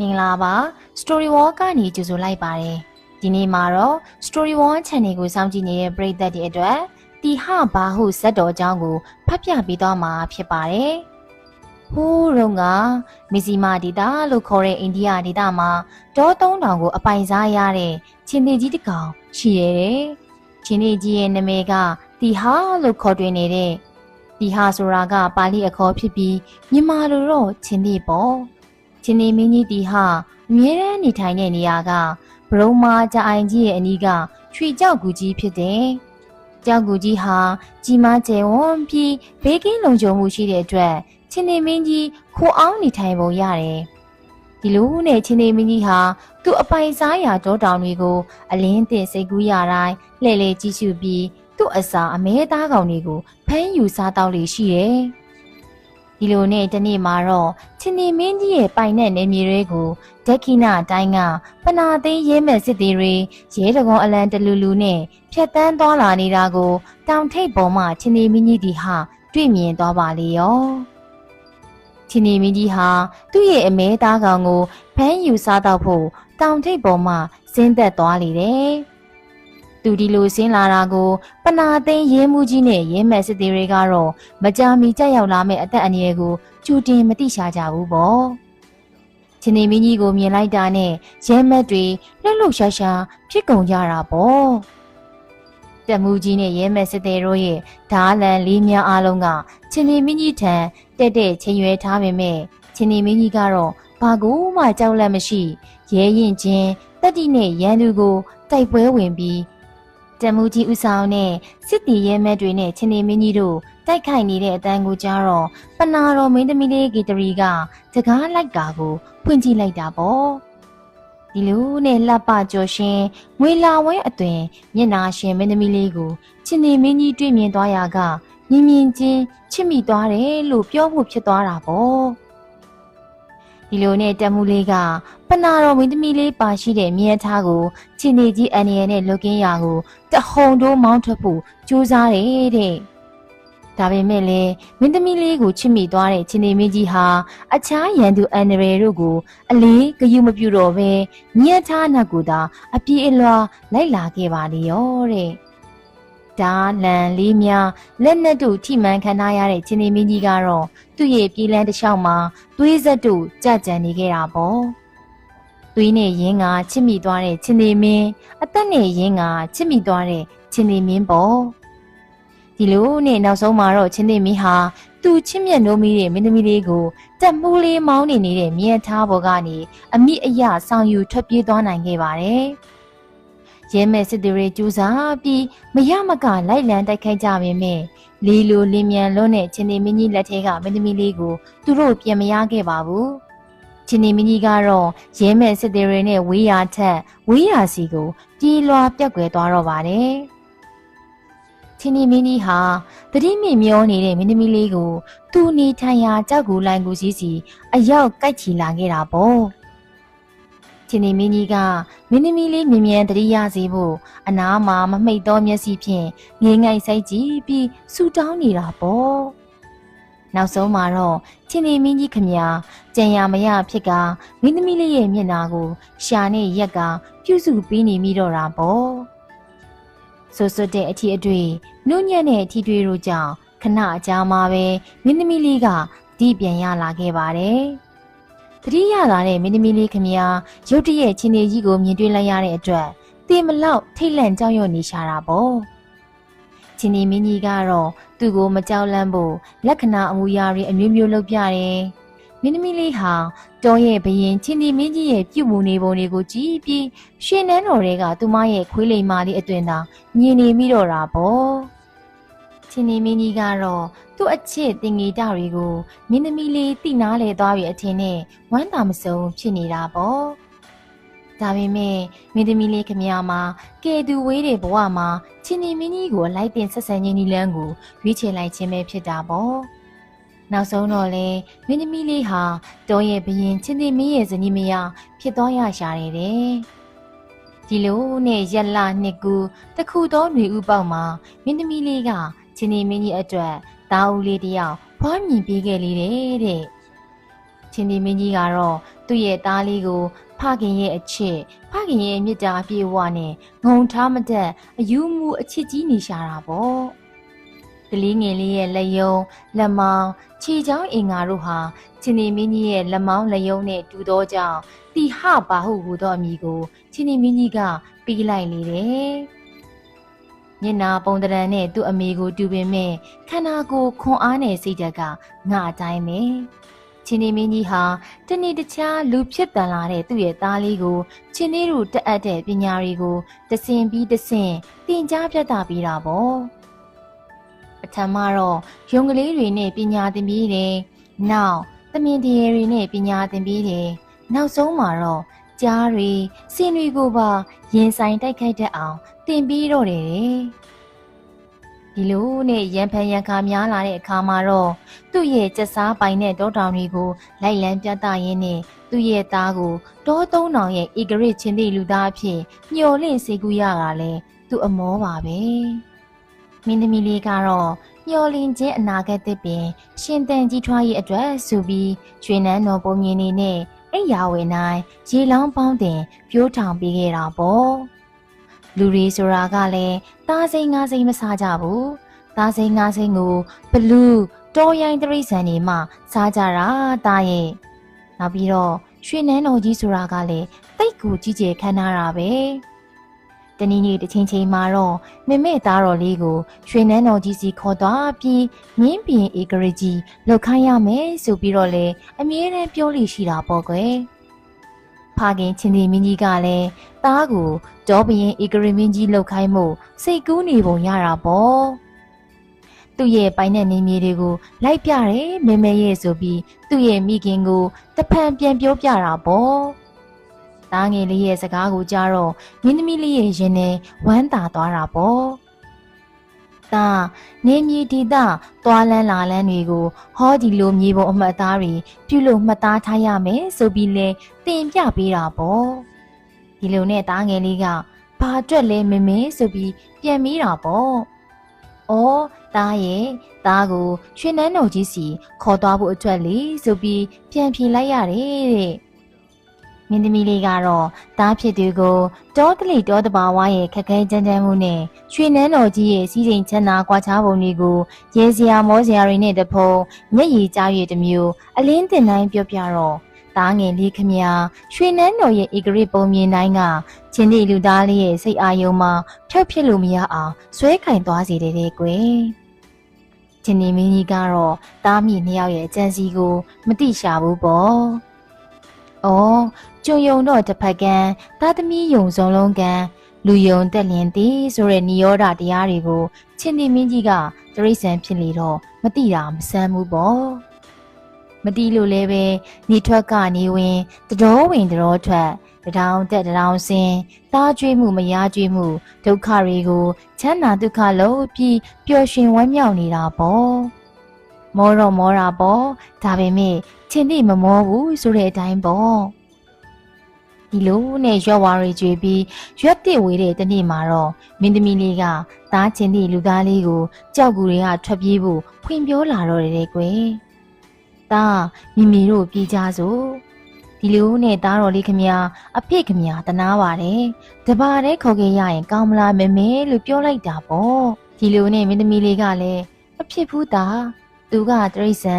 မင်္ဂလာပါ Story Wall ကနေကြိုဆိုလိုက်ပါတယ်ဒီနေ့မှာတော့ Story Wall Channel ကိုစောင့်ကြည့်နေတဲ့ပရိသတ်တွေအတွက်တီဟဘာဟုဇက်တော်အကြောင်းကိုဖတ်ပြပေးသွားမှာဖြစ်ပါတယ်ဟိုးရုံကမီဇီမာဒေတာလို့ခေါ်တဲ့အိန္ဒိယဒေတာမှာဒေါသုံးတောင်ကိုအပိုင်စားရတဲ့ချင်းသေးကြီးတစ်ကောင်ရှိရတယ်ချင်းသေးကြီးရဲ့နာမည်ကတီဟာလို့ခေါ်တွင်နေတဲ့တီဟာဆိုတာကပါဠိအခေါ်ဖြစ်ပြီးမြန်မာလိုတော့ချင်းသေးပေါ့ ချင်းသေးမင်းကြီးတီဟာအမြဲတမ်းနေထိုင်တဲ့နေရာကဘရုံမာကြအိုင်ကြီးရဲ့အနီးကရွှေကြောက်ကူကြီးဖြစ်တယ်ကြောက်ကူကြီးဟာကြီးမားကျယ်ဝန်းပြီးဘေးကင်းလုံခြုံမှုရှိတဲ့အတွက်ချင်းသေးမင်းကြီးခိုအောင်နေထိုင်ပုံရတယ်ဒီလိုနဲ့ချင်းသေးမင်းကြီးဟာသူ့အပိုင်စားရာတောတောင်တွေကိုအလင်းတင်စိတ်ကူးရတိုင်းလှည့်လေကြည့်ရှုပြီးသူ့အစာအမဲသားကောင်တွေကိုဖမ်းယူစားတောက်လေရှိတယ်။ ဒီလိုနဲ့တနေ့မှာတော့ချင်းနေမင်းကြီးရဲ့ပိုင်တဲ့နေမြေတွေကိုဒက်ခိနာတိုင်းကပနာသိန်းရဲမဲ့စစ်သည်တွေရဲတကုံအလံတလူလူနဲ့ဖြတ်တန်းသွားလာနေတာကိုတောင်ထိပ်ပေါ်မှာချင်းနေမင်းကြီးဒီဟာတွေ့မြင်သွားပါလေရော။ချင်းနေမင်းကြီးဟာသူ့ရဲ့အမဲသားကောင်ကိုဖမ်းယူစားတော့ဖို့တောင်ထိပ်ပေါ်မှာဆင်းသက်သွားလေတယ်။ သူဒီလိုဆင်းလာတာကိုပနာသိန်းရဲမှုကြီးနဲ့ရဲမဲ့စစ်သည်တွေကတော့မကြာမီကြက်ရောက်လာမဲ့အသက်အန္တရာယ်ကိုကြိုတင်မသိရှာကြဘူးပေါ့။ချင်းနေမင်းကြီးကိုမြင်လိုက်တာနဲ့ရဲမဲ့တွေလှုပ်လှုပ်ရှားရှားဖြစ်ကုန်ကြတာပေါ့။တက်မှုကြီးနဲ့ရဲမဲ့စစ်သည်တို့ရဲ့ဓားလန်လေးများအားလုံးကချင်းနေမင်းကြီးထံတက်တဲ့ချင်းရွယ်ထားပေမဲ့ချင်းနေမင်းကြီးကတော့ဘာကူမှကြောက်လန့်မရှိရဲရင်ချင်းတက်တိနဲ့ရန်သူကိုတိုက်ပွဲဝင်ပြီး တမူကြီးဥဆောင်နဲ့စစ်တီရဲမဲတွေနဲ့ချင်းနေမင်းကြီးတို့တိုက်ခိုက်နေတဲ့အတန်းကိုကြားတော့ပနာတော်မင်းသမီးလေးဂီတရီကတကားလိုက်ကာကိုဖွင့်ကြည့်လိုက်တာပေါ့ဒီလိုနဲ့လှပကြော်ရှင်ငွေလာဝဲအသွင်မျက်နာရှင်မင်းသမီးလေးကိုချင်းနေမင်းကြီးတွေ့မြင်သွားရာကမြင်မြင်ချင်းချစ်မိသွားတယ်လို့ပြောဖို့ဖြစ်သွားတာပေါ့ ဒီလိုနဲ့တက်မှုလေးကပနာတော်မင်းသမီးလေးပါရှိတဲ့မြဲထားကိုချင်းနေကြီးအန်ရယ်နဲ့လုတ်ကင်းရာကိုတဟုန်တိုးမောင်းထွက်ဖို့ကြိုးစားတယ်တဲ့ဒါပေမဲ့လည်းမင်းသမီးလေးကိုချစ်မိသွားတဲ့ချင်းနေမင်းကြီးဟာအခြားရန်သူအန်ရယ်တို့ကို အလေးဂယုမပြုတော့ဘဲမြဲထားနှက်ကိုသာအပြေးအလွှာလိုက်လာခဲ့ပါလေရောတဲ့ ဓာလန်လေးများလက်နက်တို့ထိမှန်ခံထားရတဲ့ချင်းနေမင်းကြီးကတော့သူ့ရဲ့ပြေးလန်းတစ်လျှောက်မှာသွေးဆက်တို့ကြကြံနေခဲ့တာပေါ့သွေးနဲ့ရင်းကချစ်မိသွားတဲ့ချင်းနေမင်းအသက်နဲ့ရင်းကချစ်မိသွားတဲ့ချင်းနေမင်းပေါ့ဒီလိုနဲ့နောက်ဆုံးမှာတော့ချင်းနေမင်းဟာသူချစ်မြတ်နိုးမိတဲ့မင်းသမီးလေးကိုတက်မှုလေးမောင်းနေနေတဲ့မြက်ထားပေါ်ကနေအမိအယဆောင်ယူထွက်ပြေးသွားနိုင်ခဲ့ပါတယ် ရဲမဲ့စစ်သည်တွေကြိုးစားပြီးမရမကလိုက်လံတိုက်ခိုက်ကြပေမဲ့လီလိုလင်းမြန်လွန်းတဲ့ချင်းနေမင်းကြီးလက်ထဲကမင်းသမီးလေးကိုသူတို့ပြန်မရခဲ့ပါဘူးချင်းနေမင်းကြီးကတော့ရဲမဲ့စစ်သည်တွေနဲ့ဝေးရာထက်ဝေးရာစီကိုပြေးလွှာပြက်ကွယ်သွားတော့ပါတယ်ချင်းနေမင်းကြီးဟာတတိမိမျောနေတဲ့မင်းသမီးလေးကိုသူနေထိုင်ရာကြောက်ကူလိုင်ကူစီစီအရောက်ကိုက်ချီလာခဲ့တာပေါ့ ချင်းနေမင်းကြီးကမင်းသမီးလေးမြင်မြန်တတိယစေဖို့အနားမှာမမိတ်သောမျက်စိဖြင့်ငိမ့်ငိုက်ဆိုင်ကြည့်ပြီးဆူတောင်းနေတာပေါ့နောက်ဆုံးမှာတော့ချင်းနေမင်းကြီးခမညာကြံရမရဖြစ်ကမင်းသမီးလေးရဲ့မျက်နာကို ရှာနဲ့ရက်ကပြုစုပေးနေမိတော့တာပေါ့ဆွဆွတဲ့အထီအတွေ့နှုတ်ညက်တဲ့အထီတွေ့တို့ကြောင့်ခဏအကြာမှာပဲမင်းသမီးလေးကဒီပြန်ရလာခဲ့ပါတယ် တတိယလာတဲ့မင်းသမီးလေးခမညာရုတ်တရက်ချင်းနေကြီးကိုမြင်တွေ့လိုက်ရတဲ့အတွက်တင်မလောက်ထိတ်လန့်ကြောက်ရွံ့နေရှာတာပေါ့ချင်းနေမင်းကြီးကတော့သူ့ကိုမကြောက်လန့်ဖို့လက္ခဏာအမူအရာတွေအမျိုးမျိုးလုပ်ပြတယ်မင်းသမီးလေးဟာတောရဲ့ဘရင်ချင်းဒီမင်းကြီးရဲ့ပြုမှုနေပုံတွေကိုကြည့်ပြီးရှင်နန်းတော်တွေကသူမရဲ့ခွေးလိမ်မာလေးအတွင်သာမြင်နေမိတော့တာပေါ့ ချင်းဒီမင်းကြီးကတော့သူ့အချစ်တင်ငေတတွေကိုမင်းသမီးလေးတိနာလေသွားပြီအထင်နဲ့ဝမ်းသာမစုံဖြစ်နေတာပေါ့ဒါပေမဲ့မင်းသမီးလေးခမရမှာကဲသူဝေးတဲ့ဘဝမှာချင်းဒီမင်းကြီးကိုလိုက်တင်ဆက်ဆံခြင်းနီလန်းကိုရွေးချယ်လိုက်ခြင်းပဲဖြစ်တာပေါ့နောက်ဆုံးတော့လေမင်းသမီးလေးဟာတောရဲ့ဘရင်ချင်းတီမင်းရဲ့ဇနီးမယားဖြစ်သွားရရှာတယ်တဲ့ဒီလိုနဲ့ရက်လာနှစ်ကူတခုသောຫນွေဥပေါက်မှာမင်းသမီးလေးက ချင်းတီမင်းကြီးအတွက်တာဦးလေးတယောက်ဖွားမြင်ပေးခဲ့လေတဲ့တဲ့ချင်းဒီမင်းကြီးကတော့သူ့ရဲ့သားလေးကို ဖခင်ရဲ့အချစ်ဖခင်ရဲ့မေတ္တာအပြည့်အဝနဲ့ငုံထားမတတ်အယူမူအချစ်ကြီးနေရှာတာပေါ့ကလေးငယ်လေးရဲ့လက်ယုံလက်မောင်းခြေချောင်းအင်္ဂါတို့ဟာချင်းဒီမင်းကြီးရဲ့လက်မောင်းလက်ယုံနဲ့တူသောကြောင့်တီဟဘာဟုဟူသောအမည်ကိုချင်းဒီမင်းကြီးကပေးလိုက်လေတယ် မျက်နာပုံတရံနဲ့သူ့အမေကိုတူပင်မဲ့ခန္ဓာကိုယ်ခွန်အားနဲ့စိတ်ဓာတ်ကငါအတိုင်းပဲချင်းနေမင်းကြီးဟာတနေ့တခြားလူဖြစ်တန်လာတဲ့သူ့ရဲ့သားလေးကိုချင်းနေတို့တက်အပ်တဲ့ပညာတွေကိုတဆင်ပြီးတဆင်သင်ကြားပြသပေးတာပေါ့ပထမတော့ရုံကလေးတွေနဲ့ပညာသင်ပေးတယ်နောက်သမင်တရေတွေနဲ့ပညာသင်ပေးတယ်နောက်ဆုံးမှာတော့ကြားတွေစင်တွေကိုပါရင်ဆိုင်တိုက်ခိုက်တတ်အောင် သင်ပြီးတော့တယ်ဒီလိုနဲ့ရန်ဖန်ရန်ခါများလာတဲ့အခါမှာတော့သူ့ရဲ့စက်စားပိုင်တဲ့တောတောင်တွေကိုလိုက်လံပြသရင်းနဲ့သူ့ရဲ့သားကိုတောသုံးတောင်ရဲ့ဧကရစ်ချင်းသည့်လူသားအဖြစ်မျှော်လင့်စေကူရတာလဲသူ့အမောပါပဲမင်းသမီးလေးကတော့မျော်လင့်ခြင်းအနာဂတ်သစ်ပင် ရှင်သန်ကြီးထွားရေးအတွက်ဆိုပြီးရွှေနန်းတော်ပုံမြင်နေနဲ့အိယာဝင်တိုင်းရေလောင်းပေါင်းတင်ပြိုးထောင်ပေးခဲ့တာပေါ့ လူရီဆိုတာကလည်းသားစိမ်းငါးစိမ်းမစားကြဘူးသားစိမ်းငါးစိမ်းကိုဘလူးတော်ရိုင်းတရိษံနေမှစားကြတာသားရဲ့နောက်ပြီးတော့ရွှေနန်းတော်ကြီးဆိုတာကလည်းတိတ်ကိုကြီးကျယ်ခမ်းနားတာပဲတနည်းနည်းတစ်ချိန်ချိန်မှာတော့မမေသားတော်လေးကိုရွှေနန်းတော်ကြီးစီခေါ်သွားပြီးမြင်းပြင်ဧကရကြီးလောက်ခိုင်းရမယ်ဆိုပြီးတော့လေအမြဲတမ်းပြောလို့ရှိတာပေါ့ကွယ် ဖခင်ချင်းဒီမင်းကြီးကလည်းသားကိုဒေါဘရင်ဧကရမင်းကြီးလောက်ခိုင်းမှုစိတ်ကူးနေပုံရတာပေါ့သူ့ရဲ့ပိုင်တဲ့နေမြေတွေကိုလိုက်ပြတယ်မေမေရဲ့ဆိုပြီးသူ့ရဲ့မိခင်ကိုတဖန်ပြန်ပြောပြတာပေါ့သားငယ်လေးရဲ့စကားကိုကြားတော့မင်းသမီးလေးရဲ့ရင်ထဲဝမ်းသာသွားတာပေါ့။ ဒါနေမြေဒေသသွားလန်းလာလန်းတွေကိုဟောဒီလိုမြေပုံအမှတ်အသားတွေပြုလို့မှတ်သားထားရမယ်ဆိုပြီးလဲတင်ပြပေးတာပေါ့။ဒီလိုနဲ့သားငယ်လေးကဘာအတွက်လဲမမေဆိုပြီးပြန်မိတာပေါ့။အော်သားရဲ့သားကိုရွှေနန်းတော်ကြီးစီခေါ်သွားဖို့အတွက်လေဆိုပြီးပြန်ဖြေလိုက်ရတယ်တဲ့။ မင်းသမီးလေးကတော့သားဖြစ်သူကိုတောတလီတောတဘာဝရဲ့ခက်ခဲကြမ်းကြမ်းမှုနဲ့ရွှေနန်းတော်ကြီးရဲ့စီးစိမ်ချမ်းသာကွာခြားပုံတွေကိုရေစရာမောစရာတွေနဲ့တဖုံမျက်ရည်ကြားရည်တစ်မျိုးအလင်းတင်တိုင်းပြောပြတော့သားငယ်လေးခမရွှေနန်းတော်ရဲ့ဧကရစ်ပုံမြင်တိုင်းကချင်းဒီလူသားလေးရဲ့စိတ်အာယုံမှာဖြောက်ဖြစ်လို့မရအောင်ဆွဲကင်သွားစေတယ်တဲ့ကွယ်ချင်းဒီမင်းကြီးကတော့သားမိနှစ်ယောက်ရဲ့အကြံစီကိုမတိရှာဘူးပေါ့။ အော်ကျုံယုံတော့တစ်ဖက်ကန်းသားသမီးယုံစုံလုံးကန်းလူယုံတက်လျင်သည်ဆိုတဲ့နိရောဓတရားတွေကိုချင်းဒီမင်းကြီးကတရိษံဖြစ်လေတော့မတိတာမဆန်းဘူးပေါ့မတိလို့လည်းပဲနေထွက်ကနေဝင်တတော်ဝင်တတော်ထွက်တထောင်တက်တထောင်ဆင်းသားကျွေးမှုမရားကျွေးမှုဒုက္ခတွေကိုချမ်းသာဒုက္ခလို့ပြီးပျော်ရွှင်ဝမ်းမြောက်နေတာပေါ့မောတော့မောတာပေါ့ဒါပေမဲ့ ချင်းတိမမောဘူးဆိုတဲ့အတိုင်းပေါ့ဒီလိုနဲ့ရွက်ဝါရီကျွေပြီးရွက်တစ်ဝေးတဲ့တနေ့မှာတော့မင်းသမီးလေးကသားချင်းတိလူသားလေးကိုကြောက်ကူတွေကထွက်ပြေးဖို့ဖွင့်ပြောလာတော့တယ်ကွယ်။သားမိမိတို့ပြေးကြစို့ဒီလိုနဲ့သားတော်လေးခမအဖေခမတနာပါတယ်။တပါတဲ့ခေါ်ခဲ့ရရင်ကောင်းမလားမမေလို့ပြောလိုက်တာပေါ့။ဒီလိုနဲ့မင်းသမီးလေးကလည်းမဖြစ်ဘူးသား သူကတရိษံ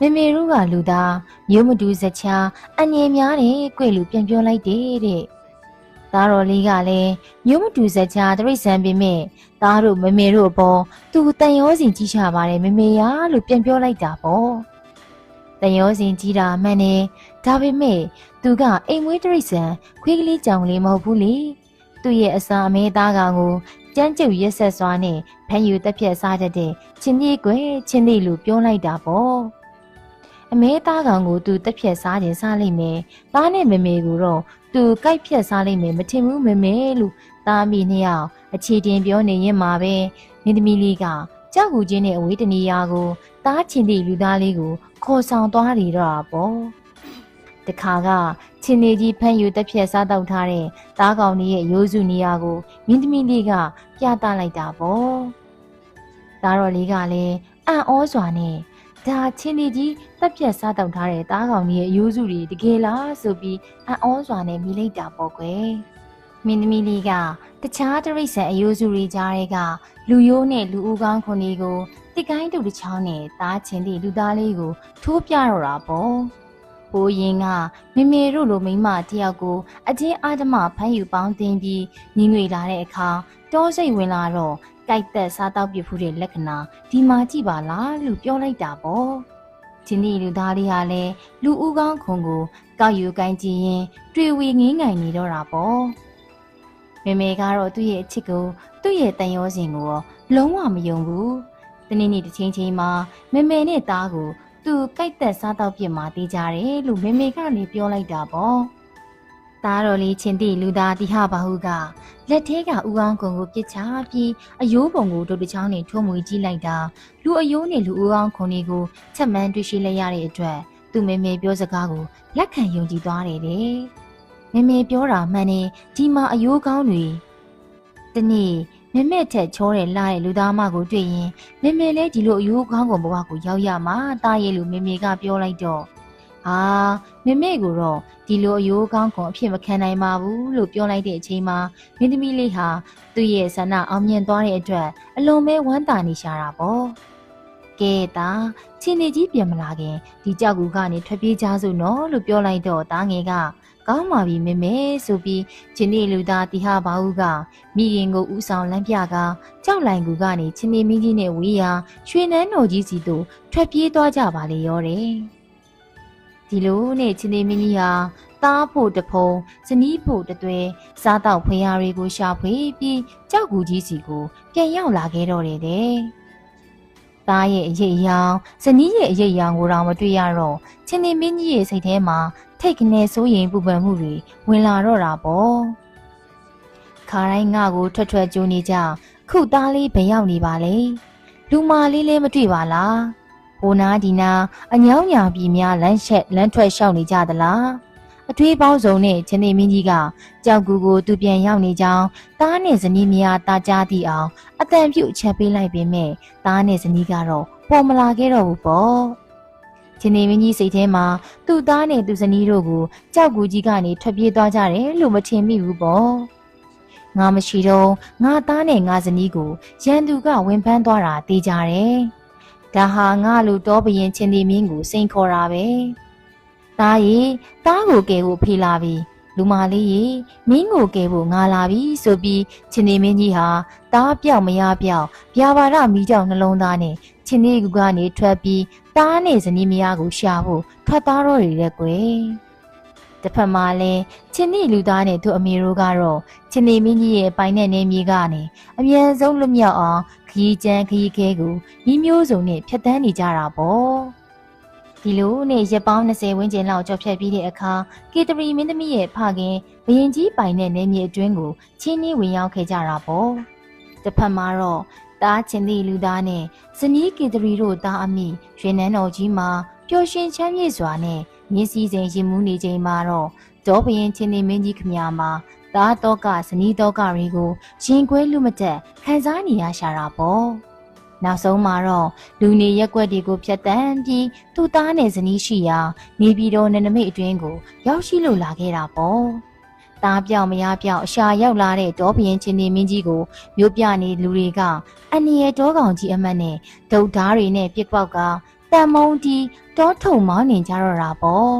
မေမေတို့ကလူသားမျိုးမတူစချာအငြင်းများတယ်ကြွေလူပြန်ပြောလိုက်တယ်တဲ့သားတော်လေးကလည်းမျိုးမတူစချာတရိษံပြင်မဲ့သားတို့မေမေတို့အပေါ်သူတန်ရောစင်ကြီးချပါတယ်မေမေရလို့ပြန်ပြောလိုက်တာပေါ့တန်ရောစင်ကြီးတာမှန်တယ်ဒါပေမဲ့သူကအိမ်မွေးတရိษံခွေးကလေးကြောင်လေးမဟုတ်ဘူးလေသူ့ရဲ့အစာအမဲသားကောင်ကို ကြမ်းကြုတ်ရက်ဆက်စွာနဲ့ဖမ်းယူတက်ပြက်စားတတ်တဲ့ချင်းကြီးကွယ်ချင်းလေးလူပြောလိုက်တာပေါ့အမဲသားကောင်ကိုသူတက်ပြက်စားခြင်းစားလိုက်မယ်သားနဲ့မမေကိုတော့သူကြိုက်ဖြက်စားလိုက်မယ်မထင်ဘူးမမေလို့သားမိနှစ်ယောက်အခြေတင်ပြောနေရင်မှာပဲနေသမီးလေးကကြောက်ကူချင်းနဲ့အဝေးတနေရာကိုသားချင်းတီလူသားလေးကိုခေါ်ဆောင်သွားနေတော့ပေါ့ တခါကချင်းနေကြီးဖမ်းယူတက်ဖြက်စားတောက်ထားတဲ့သားကောင်ကြီးရဲ့ရိုးစုနေရာကိုမင်းသမီးလေးကပြသလိုက်တာပေါ့သားတော်လေးကလည်းအံ့ဩစွာနဲ့ဒါချင်းနေကြီးတက်ပြက်စားတောက်ထားတဲ့သားကောင်ကြီးရဲ့အယိုးစုတွေတကယ်လားဆိုပြီးအံ့ဩစွာနဲ့မြည်လိုက်တာပေါ့ကွယ်မင်းသမီးလေးကတခြားတရိษံအယိုးစုတွေကြားတွေကလူယိုးနဲ့လူဦးကောင်းခွန်လေးကိုတစ်ကိုင်းတုတ်တစ်ချောင်းနဲ့သားချင်းသည့်လူသားလေးကိုထိုးပြတော့တာပေါ့ ဘိုးရင်ကမေမေတို့လိုမိန်းမတယောက်ကိုအချင်းအာဓမဖမ်းယူပေါင်းတင်ပြီးညီငွေလာတဲ့အခါတောစိတ်ဝင်လာတော့ကြိုက်သက်စားတောက်ပြဖူးတဲ့လက္ခဏာဒီမှာကြည့်ပါလားလို့ပြောလိုက်တာပေါ့ချင်းဒီလူသားလေးဟာလည်းလူဦးကောင်းခွန်ကိုကောက်ယူကိုင်းကြည့်ရင် တွေ့ဝေငင်းငိုင်နေတော့တာပေါ့မေမေကတော့သူ့ရဲ့အချစ်ကိုသူ့ရဲ့တန်ရောစင်ကိုရောလုံးဝမယုံဘူးတနေ့နေ့တစ်ချိန်ချိန်မှာမေမေနဲ့သားကို သူကြိုက်သက်စားတောက်ပြစ်မှာတေးကြတယ်လို့မေမေကနေပြောလိုက်တာပေါ့သားတော်လေးချင်းတိလူသားတိဟဘာဟုကလက်ထဲကဥကောင်းကုံကိုပြစ်ချပြီးအယိုးပုံကိုဒုတ်တချောင်းနဲ့ထိုးမွေကြည့်လိုက်တာလူအယိုးနဲ့လူဥကောင်းခုံတွေကိုချက်မှန်းတွေ့ရှိလိုက်ရတဲ့အတွက်သူမေမေပြောစကားကိုလက်ခံယုံကြည်သွားတယ်လေမေမေပြောတာမှန်နေဒီမှာအယိုးကောင်းတွေတနေ့ မမေထက်ချောတဲ့လာတဲ့လူသားမကိုတွေ့ရင်မေမေလည်းဒီလိုအယိုးကောင်းကုန်ဘဝကိုရောက်ရမှာတားရဲ့လူမေမေကပြောလိုက်တော့ဟာမေမေကိုတော့ဒီလိုအယိုးကောင်းကုန်အဖြစ်မခံနိုင်ပါဘူးလို့ပြောလိုက်တဲ့အချိန်မှာမင်းသမီးလေးဟာသူ့ရဲ့ဆန္ဒအောင်မြင်သွားတဲ့အတွက်အလွန်ပဲဝမ်းသာနေရှာတာပေါ့ကဲတာချင်းနေကြီးပြန်မလာခင်ဒီကြောက်ကူကနေထွက်ပြေးကြစို့နော်လို့ပြောလိုက်တော့တာငယ်က ကောင်းပါပြီမေမေဆိုပြီးချင်းနေလူသားတီဟာဘာဦးကမိရင်ကိုဥဆောင်လမ်းပြကကြောက်လိုင်ကူကနေချင်းနေမင်းကြီးနဲ့ဝေးရာရွှေနန်းတော်ကြီးစီသို့ထွက်ပြေးသွားကြပါလေရောတယ်ဒီလိုနဲ့ချင်းနေမင်းကြီးဟာသားဖို့တဖုံဇနီးဖို့တသွဲစားတော့ဖွေရတွေကိုရှာဖွေပြီးကြောက်ကူကြီးစီကိုပြန်ရောက်လာခဲ့တော့တယ်တဲ့ သားရဲ့အရေးအယောင်ဇနီးရဲ့အရေးအယောင်ကိုတော့မတွေ့ရတော့ချင်းနေမင်းကြီးရဲ့စိတ်ထဲမှာထိတ်ကနေစိုးရင်ပူပန်မှုတွေဝင်လာတော့တာပေါ့ခါတိုင်းငါကိုထွက်ထွက်ကြိုးနေကြခုသားလေးဘယ်ရောက်နေပါလဲလူမာလေးလည်းမတွေ့ပါလားဟိုနာဒီနာအညောင်းညာပြည်များလမ်းချက်လမ်းထွက်လျှောက်နေကြသလား အထွေးပေါင်းစုံနဲ့ချင်းနေမင်းကြီးကကြောက်ကူကိုသူပြန်ရောက်နေကြောင်းသားနဲ့ဇနီးမယားတာကြားသည့်အောင်အတန်ပြုတ်ချက်ပေးလိုက်ပေမဲ့သားနဲ့ဇနီးကတော့ပေါ်မလာခဲ့တော့ဘူးပေါ့ချင်းနေမင်းကြီးစိတ်ထဲမှာသူ့သားနဲ့သူ့ဇနီးတို့ကိုကြောက်ကူကြီးကနေထွက်ပြေးသွားကြတယ်လို့မထင်မိဘူးပေါ့ငါမရှိတော့ငါသားနဲ့ငါဇနီးကိုရန်သူကဝင်ဖမ်းသွားတာသိကြတယ်ဒါဟာငါလူတော်ဘရင်ချင်းနေမင်းကိုစိန်ခေါ်တာပဲ သားရီသားကိုကယ်ဖို့ဖေးလာပြီလူမလေးရီမင်းကိုကယ်ဖို့ငါလာပြီဆိုပြီးချင်းနေမင်းကြီးဟာသားပြောက်မရပြောက်ဗျာပါဒမိကြောင်နှလုံးသားနဲ့ချင်းနေကူကနေထွက်ပြီးသားနဲ့ဇနီးမယားကိုရှာဖို့ထွက်သားတော့ရတဲ့ကွယ်တစ်ဖက်မှာလဲချင်းနေလူသားနဲ့သူ့အမေတို့ကတော့ချင်းနေမင်းကြီးရဲ့ပိုင်တဲ့နေမြေကနေအမြန်ဆုံးလွတ်မြောက်အောင်ခရီးကျန်းခရီးခဲကိုဤမျိုးစုံနဲ့ဖျက်ဆီးနေကြတာပေါ့ ဒီလိုနဲ့ရက်ပေါင်း20ဝန်းကျင်လောက်ကြော်ဖြတ်ပြီးတဲ့အခါကေတရီမင်းသမီးရဲ့ဖခင်ဘရင်ကြီးပိုင်တဲ့နေမြေအတွင်းကိုချင်းနှင်းဝင်ရောက်ခဲ့ကြတာပေါ့တစ်ဖက်မှာတော့တားချင်းသည့်လူသားနဲ့ဇနီးကေတရီတို့တားအမိရွှေနန်းတော်ကြီးမှာပျော်ရွှင်ချမ်းမြေ့စွာနဲ့မြင်းစည်းစိမ်ရင်မှုနေချိန်မှာတော့ဒေါဘရင်ချင်းနေမင်းကြီးခမညာမှာတားတော့ကဇနီးတော့ကတွေကိုရင်ခွဲလူမတက်ခံစားနေရရှာတာပေါ့ နောက်ဆုံးမှာတော့လူနေရက်ွက်တွေကိုဖျက်တမ်းပြီးသူ့သားနဲ့ဇနီးရှိရာနေပြည်တော်နယ်နိမိတ်အတွင်းကိုရောက်ရှိလို့လာခဲ့တာပေါ့သားပြောင်မရပြောင်အရှာရောက်လာတဲ့ဒေါဘရင်ချင်းနေမင်းကြီးကိုမြို့ပြနေလူတွေကအန်နီရဲ့တောကောင်ကြီးအမတ်နဲ့ဒုတ်ဓားတွေနဲ့ပြစ်ပေါက်ကတန်မုံတီတောထုံမောင်းနေကြတော့တာပေါ့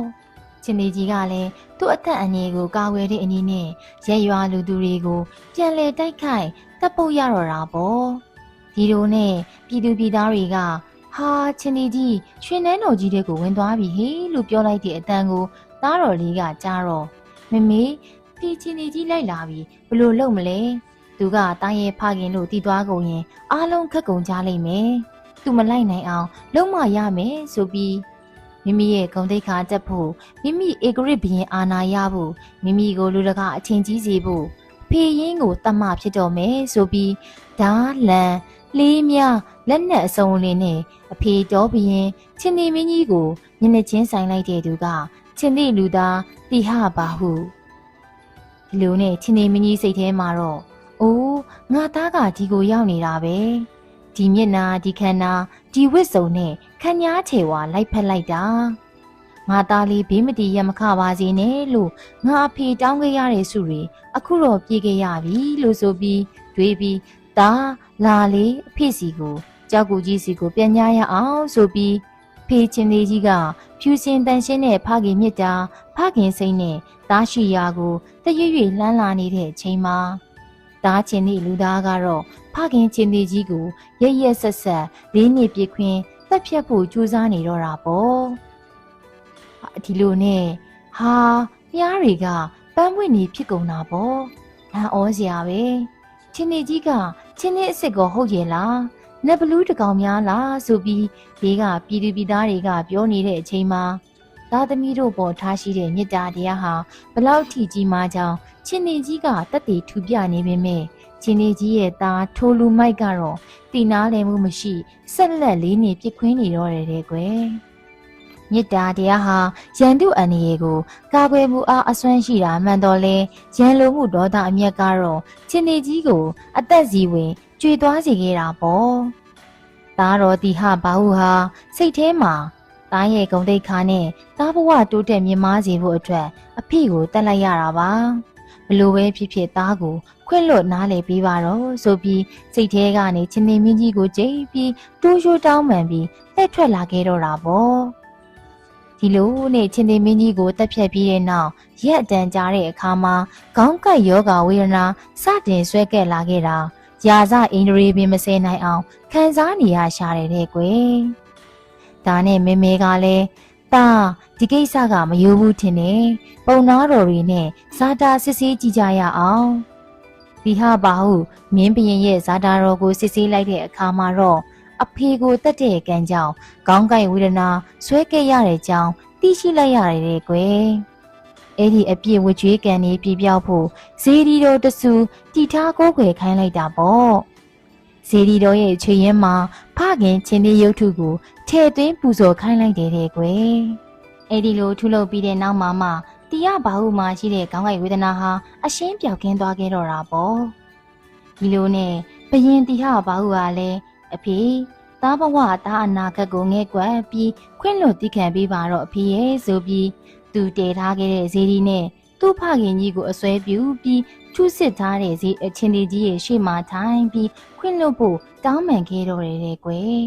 ချင်းနေကြီးကလည်းသူ့အသက်အန္တရာယ်ကိုကာဝယ်တဲ့အနေနဲ့ရဲရွာလူသူတွေကိုပြန်လဲတိုက်ခိုက်တပ်ပုတ်ရတော့တာပေါ့ ဒီလိုနဲ့ပြည်သူပြည်သားတွေကဟာချင်းနေကြီးရွှေနှန်းတော်ကြီးတဲ့ကိုဝင်သွားပြီဟေးလို့ပြောလိုက်တဲ့အတန်ကိုသားတော်လေးကကြားတော့မမေဒီချင်းနေကြီးလိုက်လာပြီဘလို့လုပ်မလဲသူကတားရဲ့ဖခင်လို့တီးသွားကုန်ရင်အားလုံးခက်ကုန်ကြလိမ့်မယ်သူမလိုက်နိုင်အောင်လုံးမရမယ်ဆိုပြီးမိမိရဲ့ဂုံတိတ်ခါတက်ဖို့မိမိဧကရစ်ဘရင်အာနာရဖို့မိမိကိုလူတကာအချင်းကြီးစေဖို့ဖေရင်းကိုတတ်မှဖြစ်တော်မယ်ဆိုပြီးဓာလန် လေးမြလက်နက်အစုံလေးနဲ့အဖေတော်ဘရင်ချင်းနေမင်းကြီးကိုညနေချင်းဆိုင်လိုက်တဲ့သူကချင်းတိလူသားတိဟပါဟုဒီလိုနဲ့ချင်းနေမင်းကြီးစိတ်ထဲမှာတော့အိုးငါသားကဒီကိုရောက်နေတာပဲဒီမျက်နာဒီခန္ဓာဒီဝစ်စုံနဲ့ခန်းညားချေဝါလိုက်ဖက်လိုက်တာငါသားလေးဘေးမတီရမခပါစေနဲ့လို့ငါအဖေတောင်းခဲ့ရတဲ့စုတွေအခုတော့ပြေးခဲ့ရပြီလို့ဆိုပြီးတွေးပြီး ဒါလာလေးအဖေစီကိုကြောက်ကူကြီးစီကိုပြန်ညရအောင်ဆိုပြီးဖေချင်းလေးကြီးကဖြူစင်တန်ရှင်းတဲ့ဖခင်မြစ်တာဖခင်စိမ့်နဲ့တားရှိရာကိုတရွရွလှမ်းလာနေတဲ့အချိန်မှာတားချင်းလေးလူသားကတော့ဖခင်ချင်းသေးကြီးကိုရရက်ဆက်ဆက်လေးနှစ်ပြည့်ခွင်းတက်ဖြတ်ဖို့ကြိုးစားနေတော့တာပေါ့ဟာဒီလိုနဲ့ဟာမြားတွေကပန်းပွင့်နေဖြစ်ကုန်တာပေါ့ဟန်ဩစရာပဲချင်းသေးကြီးက ချင်းသေးအစ်စ်ကိုဟုတ်ရဲ့လားနက်ဘလူးတကောင်များလားဆိုပြီးဘေးကပြည်သူပြည်သားတွေကပြောနေတဲ့အချိန်မှာသားသမီးတို့ပေါ်ထားရှိတဲ့မေတ္တာတရားဟာဘလောက်ထိကြီးမားကြောင်းချင်းသေးကြီးကတက်တည်ထူပြနေပေမဲ့ချင်းနေကြီးရဲ့သားထိုလူမိုက်ကတော့တီနာလည်းမှုမရှိဆက်လက်လေးနေပြစ်ခွင်းနေတော့တယ်တဲ့ကွယ် မြစ်တာတရားဟာရန်သူအန်ရီကိုကာကွယ်မှုအားအစွမ်းရှိတာမှန်တော်လဲရန်လိုမှုဒေါသအမျက်ကတော့ချင်းနေကြီးကို အသက်စီဝင်ကြွေသွားစေခဲ့တာပေါ့သားတော်တီဟဘာဟုဟာစိတ်ထဲမှာသားရဲ့ဂုံတိတ်ခါနဲ့သားဘဝတိုးတက်မြင့်မားစေဖို့အတွက်အဖေကိုတတ်လိုက်ရတာပါဘလို့ပဲဖြစ်ဖြစ်သားကိုခွင့်လွတ်နားလေပေးပါတော့ဆိုပြီးစိတ်ထဲကနေချင်းနေမင်းကြီးကိုကြိတ်ပြီးတိုးရှိုးတောင်းပန်ပြီးတက်ထွက်လာခဲ့တော့တာပေါ့ ဒီလိုနဲ့ချင်းနေမင်းကြီးကိုတက်ဖြတ်ပြီးတဲ့နောက်ရက်အတန်ကြာတဲ့အခါမှာခေါင်းကိုက်ယောဂဝေဒနာစတင်ဆွဲကက်လာခဲ့တာရာဇအင်ဒရီပင်မစဲနိုင်အောင်ခံစားနေရရှာတယ်တဲ့ကွယ်ဒါနဲ့မေမေကလည်းတာဒီကိစ္စကမယိုးဘူးထင်တယ်ပုံနာတော်တွေနဲ့ဇာတာစစ်ဆေးကြည့်ကြရအောင်ဒီဟာပါဟုမင်းဘရင်ရဲ့ဇာတာတော်ကိုစစ်ဆေးလိုက်တဲ့အခါမှာတော့ အဖေကိုတက်တဲ့ကံကြောင့်ခေါင်းကိုက်ဝေဒနာဆွဲခဲ့ရတဲ့ကြောင်းသိရှိလိုက်ရတယ်တဲ့ကွယ်အဲ့ဒီအပြည့်ဝကြွေးကံนี้ပြပြောက်ဖို့ဇေဒီတော်တဆူတီထားကိုးကွယ်ခိုင်းလိုက်တာပေါ့ဇေဒီတော်ရဲ့ချွေရင်မှာဖခင်ချင်းလေးရုပ်ထုကိုထဲ့သွင်းပူဇော်ခိုင်းလိုက်တယ်တဲ့ကွယ်အဲ့ဒီလိုထုလုပ်ပြီးတဲ့နောက်မှာမှတီရဘာဟုမှာရှိတဲ့ခေါင်းကိုက်ဝေဒနာဟာအရှင်းပြောက်ကင်းသွားခဲ့တော့တာပေါ့ဒီလိုနဲ့ဘယင်တီဟဘာဟုကလည်း အဖေသားဘဝသားအနာဂတ်ကိုငဲ့ကွက်ပြီးခွင့်လွတ်တိခံပေးပါတော့အဖေရဲ့ဆိုပြီးသူတည်ထားခဲ့တဲ့ဇေဒီနဲ့သူ့ဖခင်ကြီးကိုအစွဲပြုပြီးထူးစစ်ထားတဲ့ဇေအချင်းလေးကြီးရဲ့ရှေ့မှာထိုင်ပြီးခွင့်လွတ်ဖို့တောင်းပန်ခဲ့တော့တယ်တဲ့ကွယ်